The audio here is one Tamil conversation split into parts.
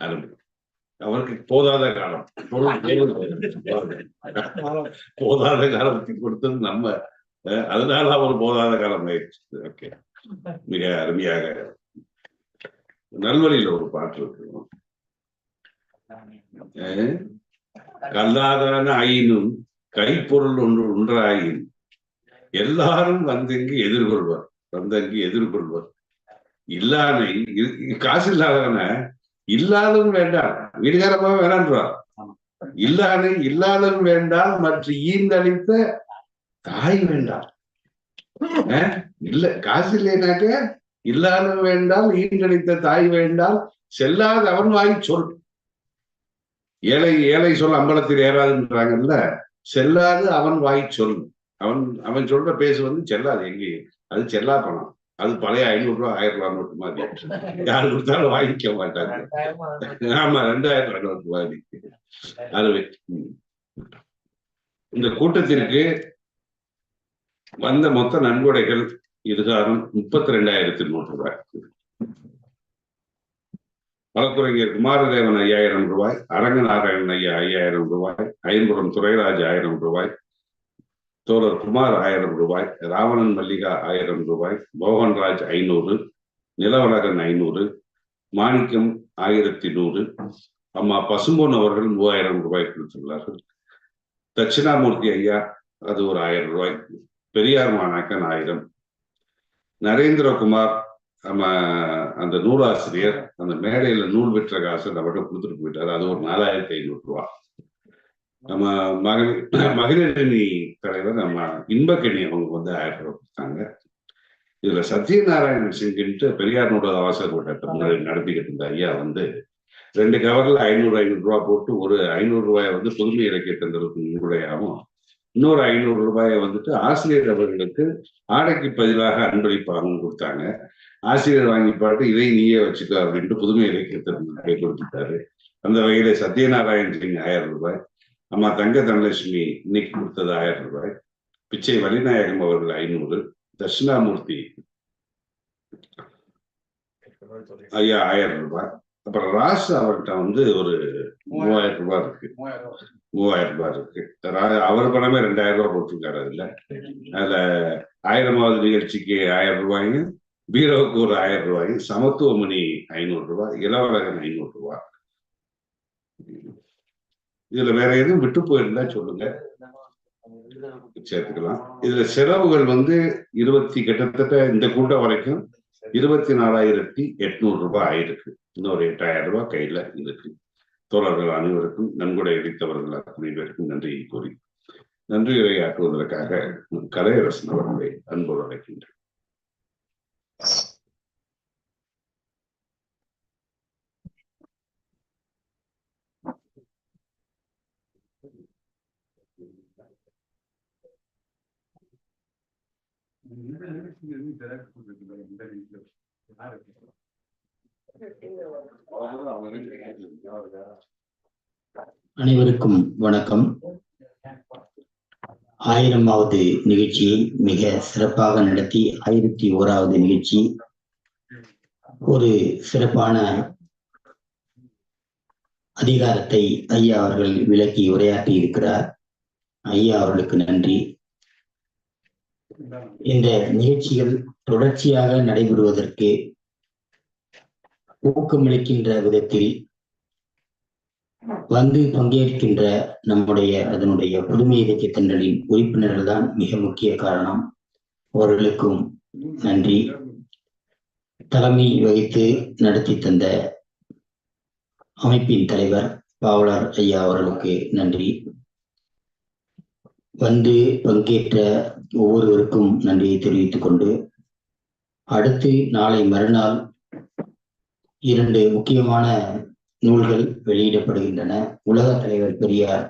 அருமை அவருக்கு போதாத காலம். போதாத காலத்தை கொடுத்தது நம்ம. அதனால அவர் போதாத காலம் ஆயிடுச்சு. ஓகே. மிக அருமையாக நல்வழியில ஒரு பாட்டு இருக்கு கல்லாதான ஆயினும் கைப்பொருள் ஒன்று ஒன்றாயின் எல்லாரும் வந்தங்கி எதிர்கொள்வர். வந்தங்கி எதிர்கொள்வர். இல்லானை இ- இ- காசு இல்லாதவன இல்லாதவன் வேண்டாம். வீடுகாரமா வேணான்றார். இல்லானை இல்லாதவன் வேண்டாம் மற்ற ஈந்தளித்த தாய் வேண்டாம்? இல்ல காசு இல்லைனாக்க இல்லாதவன் வேண்டாம் ஈண்டளித்த தாய் வேண்டாம் செல்லாத அவன் வாய் சொல். ஏழை ஏழை சொல் அம்பலத்தில் ஏறாதுன்றாங்கல்ல செல்லாது அவன் வாய் சொல். அவன் அவன் சொல்ற பேசு வந்து செல்லாது எங்கே? அது செல்லா பணம். அது பழைய ஐநூறு ரூபாய் ஆயிரம் ரூபாய் நோட்டு மாதிரி. யாரு கொடுத்தாலும் வாங்கிக்க மாட்டாங்க. ஆமா ரெண்டாயிரம் ரூபாய் நோட்டு மாதிரி அறுவை இந்த கூட்டத்திற்கு வந்த மொத்த நன்கொடைகள் இதுகாரம் முப்பத்தி ரெண்டாயிரத்தி நூறு ரூபாய். வழக்குரைஞர் குமாரதேவன் ஐயாயிரம் ரூபாய் அரங்கநாராயணன் ஐயா ஐயாயிரம் ரூபாய் ஐம்புறம் துரைராஜ் ஆயிரம் ரூபாய் தோழர் குமார் ஆயிரம் ரூபாய் ராவணன் மல்லிகா ஆயிரம் ரூபாய் மோகன்ராஜ் ஐநூறு நிலவழகன் ஐநூறு மாணிக்கம் ஆயிரத்தி நூறு அம்மா பசும்பொன் அவர்கள் மூவாயிரம் ரூபாய் கொடுத்துள்ளார்கள் தட்சிணாமூர்த்தி ஐயா அது ஒரு ஆயிரம் ரூபாய். பெரியார் மாணாக்கன் ஆயிரம். நரேந்திரகுமார் நம்ம அந்த நூலாசிரியர் அந்த மேடையில நூல் பெற்ற காசு நம்மகிட்ட கொடுத்துட்டு போயிட்டாரு. அது ஒரு நாலாயிரத்தி ஐநூறு ரூபாய். நம்ம மகளிர் மகளிரணி தலைவர் நம்ம இன்பக்கணி அவங்க வந்து ஆயிரம் ரூபாய் கொடுத்தாங்க. இதுல சத்யநாராயண சிங்கின்ட்டு பெரியார் நூலக அவசர கூட்டத்தை முன்னாடி நடத்திக்கிட்டு இருந்த ஐயா வந்து ரெண்டு கவர்ல ஐநூறு ஐநூறு ரூபாய் போட்டு ஒரு ஐநூறு ரூபாயை வந்து புதுமை இலக்கிய தந்தருக்கு முன்னுடையாகவும் இன்னொரு ஐநூறு ரூபாயை வந்துட்டு ஆசிரியர் அவர்களுக்கு ஆடைக்கு பதிலாக அன்பளிப்பாகவும் கொடுத்தாங்க. ஆசிரியர் வாங்கி பாட்டு இதை நீயே வச்சுக்க அப்படின்ட்டு புதுமை இலக்கியத்திற்கு கொடுத்துட்டாரு அந்த வகையில சத்யநாராயண் சிங் ஆயிரம் ரூபாய். அம்மா தங்க தனலட்சுமி இன்னைக்கு கொடுத்தது ஆயிரம் ரூபாய். பிச்சை வலிநாயகம் அவர்கள் ஐநூறு தட்சிணாமூர்த்தி ஐயா ஆயிரம் ரூபாய். அப்புறம் ராஸ் அவர்கிட்ட வந்து ஒரு மூவாயிரம் ரூபாய் இருக்கு. மூவாயிரம் ரூபாய் இருக்கு. ரா- அவர் பணமே ரெண்டாயிரம் ரூபாய் போட்டிருக்காரு அதுல. அதுல ஆயிரமாவது நிகழ்ச்சிக்கு ஆயிரம் ரூபாயும் பீரோவுக்கு ஒரு ஆயிரம் ரூபாயும் சமத்துவமணி ஐநூறு ரூபாய் இளவரகன் ஐநூறு ரூபாய். இதுல வேற எதுவும் விட்டு போயிருந்தா சொல்லுங்க. சேர்த்துக்கலாம். இதுல செலவுகள் வந்து இருபத்தி கிட்டத்தட்ட இந்த கூட்டம் வரைக்கும் இருபத்தி நாலாயிரத்தி எட்நூறு ரூபாய் ஆயிருக்கு. இன்னொரு எட்டாயிரம் ரூபாய் கையில இருக்கு. தோழர்கள் அனைவருக்கும் நன்கொடை அளித்தவர்கள் அத்தனை பேருக்கும் நன்றியை கூறி நன்றி உரையாற்றுவதற்காக கலையரசன் அவர்களை அன்போடு அழைக்கின்றேன். அனைவருக்கும் வணக்கம். ஆயிரமாவது நிகழ்ச்சியை மிக சிறப்பாக நடத்தி ஆயிரத்தி ஓராவது நிகழ்ச்சி ஒரு சிறப்பான அதிகாரத்தை ஐயா அவர்கள் விளக்கி உரையாற்றி இருக்கிறார். ஐயா அவர்களுக்கு நன்றி. இந்த நிகழ்ச்சிகள் தொடர்ச்சியாக நடைபெறுவதற்கு ஊக்கமளிக்கின்ற விதத்தில் வந்து பங்கேற்கின்ற நம்முடைய அதனுடைய புதுமை இலக்கிய தண்டலின் உறுப்பினர்கள் தான் மிக முக்கிய காரணம். அவர்களுக்கும் நன்றி. தலைமை வகித்து நடத்தி தந்த அமைப்பின் தலைவர் பாவலர் ஐயா அவர்களுக்கு நன்றி. வந்து பங்கேற்ற ஒவ்வொருவருக்கும் நன்றியை தெரிவித்துக் கொண்டு அடுத்து நாளை மறுநாள் இரண்டு முக்கியமான நூல்கள் வெளியிடப்படுகின்றன. உலக தலைவர் பெரியார்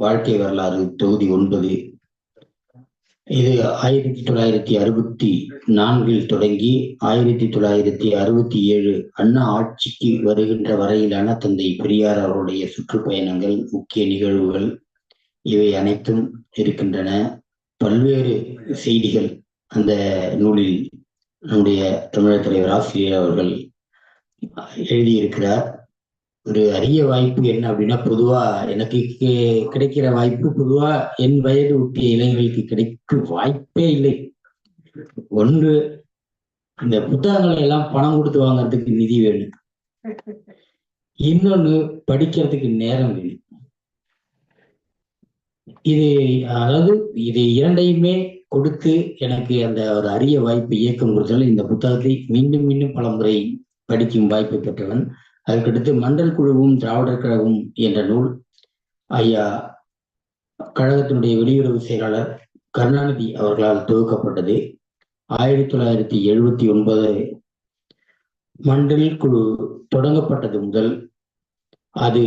வாழ்க்கை வரலாறு தொகுதி ஒன்பது. இது ஆயிரத்தி தொள்ளாயிரத்தி அறுபத்தி நான்கில் தொடங்கி ஆயிரத்தி தொள்ளாயிரத்தி அறுபத்தி ஏழு அண்ணா ஆட்சிக்கு வருகின்ற வரையிலான தந்தை பெரியார் அவருடைய சுற்றுப்பயணங்கள் முக்கிய நிகழ்வுகள் இவை அனைத்தும் இருக்கின்றன. பல்வேறு செய்திகள் அந்த நூலில் நம்முடைய தமிழர் தலைவர் ஆசிரியர் அவர்கள் எழுதியிருக்கிறார். ஒரு அரிய வாய்ப்பு என்ன அப்படின்னா பொதுவா எனக்கு கிடைக்கிற வாய்ப்பு பொதுவா என் வயது ஒட்டிய இளைஞர்களுக்கு கிடைக்கும் வாய்ப்பே இல்லை. ஒன்று இந்த புத்தகங்களை எல்லாம் பணம் கொடுத்து வாங்குறதுக்கு நிதி வேணும். இன்னொன்னு படிக்கிறதுக்கு நேரம் வேணும். இது அதாவது இது இரண்டையுமே கொடுத்து எனக்கு அந்த ஒரு அரிய வாய்ப்பு இயக்கம் கொடுத்தால இந்த புத்தகத்தை மீண்டும் மீண்டும் பல முறை படிக்கும் வாய்ப்பு பெற்றவன். அதற்கடுத்து மண்டல் குழுவும் திராவிடர் கழகம் என்ற நூல் ஐயா கழகத்தினுடைய வெளியுறவு செயலாளர் கருணாநிதி அவர்களால் துவக்கப்பட்டது ஆயிரத்தி தொள்ளாயிரத்தி எழுபத்தி ஒன்பது மண்டல் குழு தொடங்கப்பட்டது முதல். அது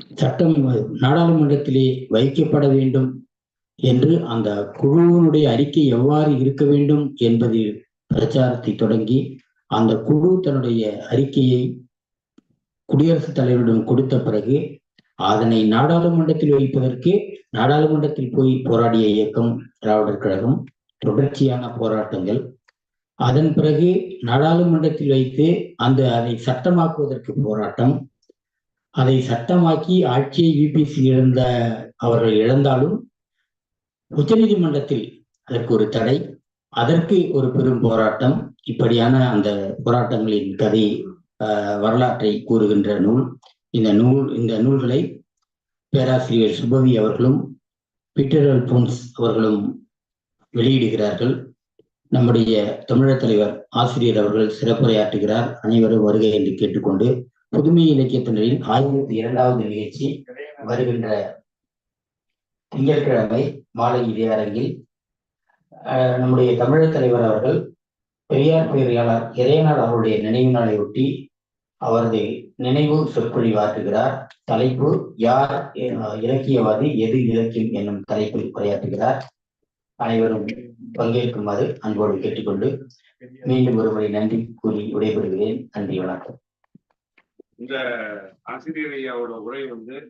சட்டம் நாடாளுமன்றத்திலே வைக்கப்பட வேண்டும் என்று அந்த குழுவினுடைய அறிக்கை எவ்வாறு இருக்க வேண்டும் என்பதில் பிரச்சாரத்தை தொடங்கி அந்த குழு தன்னுடைய அறிக்கையை குடியரசுத் தலைவரிடம் கொடுத்த பிறகு அதனை நாடாளுமன்றத்தில் வைப்பதற்கு நாடாளுமன்றத்தில் போய் போராடிய இயக்கம் திராவிடர் கழகம் தொடர்ச்சியான போராட்டங்கள். அதன் பிறகு நாடாளுமன்றத்தில் வைத்து அந்த அதை சட்டமாக்குவதற்கு போராட்டம். அதை சட்டமாக்கி ஆட்சியை யூபிசி இழந்த அவர்கள் இழந்தாலும் உச்சநீதிமன்றத்தில் அதற்கு ஒரு தடை அதற்கு ஒரு பெரும் போராட்டம். இப்படியான அந்த போராட்டங்களின் கதை வரலாற்றை கூறுகின்ற நூல். இந்த நூல் இந்த நூல்களை பேராசிரியர் சுபவி அவர்களும் பீட்டர் அல்போன்ஸ் அவர்களும் வெளியிடுகிறார்கள். நம்முடைய தமிழர் தலைவர் ஆசிரியர் அவர்கள் சிறப்புரையாற்றுகிறார். அனைவரும் வருகை என்று கேட்டுக்கொண்டு புதுமை இலக்கியத்தினரின் ஆயிரத்தி இரண்டாவது நிகழ்ச்சி வருகின்ற திங்கட்கிழமை மாலை இடையரங்கில் அஹ், நம்முடைய தமிழர் தலைவர் அவர்கள் பெரியார் பேரியாளர் இறையனார் அவருடைய நினைவு நாளை ஒட்டி அவரது நினைவு சொற்பொழிவாற்றுகிறார் தலைப்பு யார் இலக்கியவாதி எது இலக்கியம் என்னும் தலைப்பில் உரையாற்றுகிறார். அனைவரும் பங்கேற்குமாறு அன்போடு கேட்டுக்கொண்டு மீண்டும் ஒருமுறை நன்றி கூறி விடைபெறுகிறேன். நன்றி வணக்கம். இந்த ஆசிரியர் ஐயாவோட உரை வந்து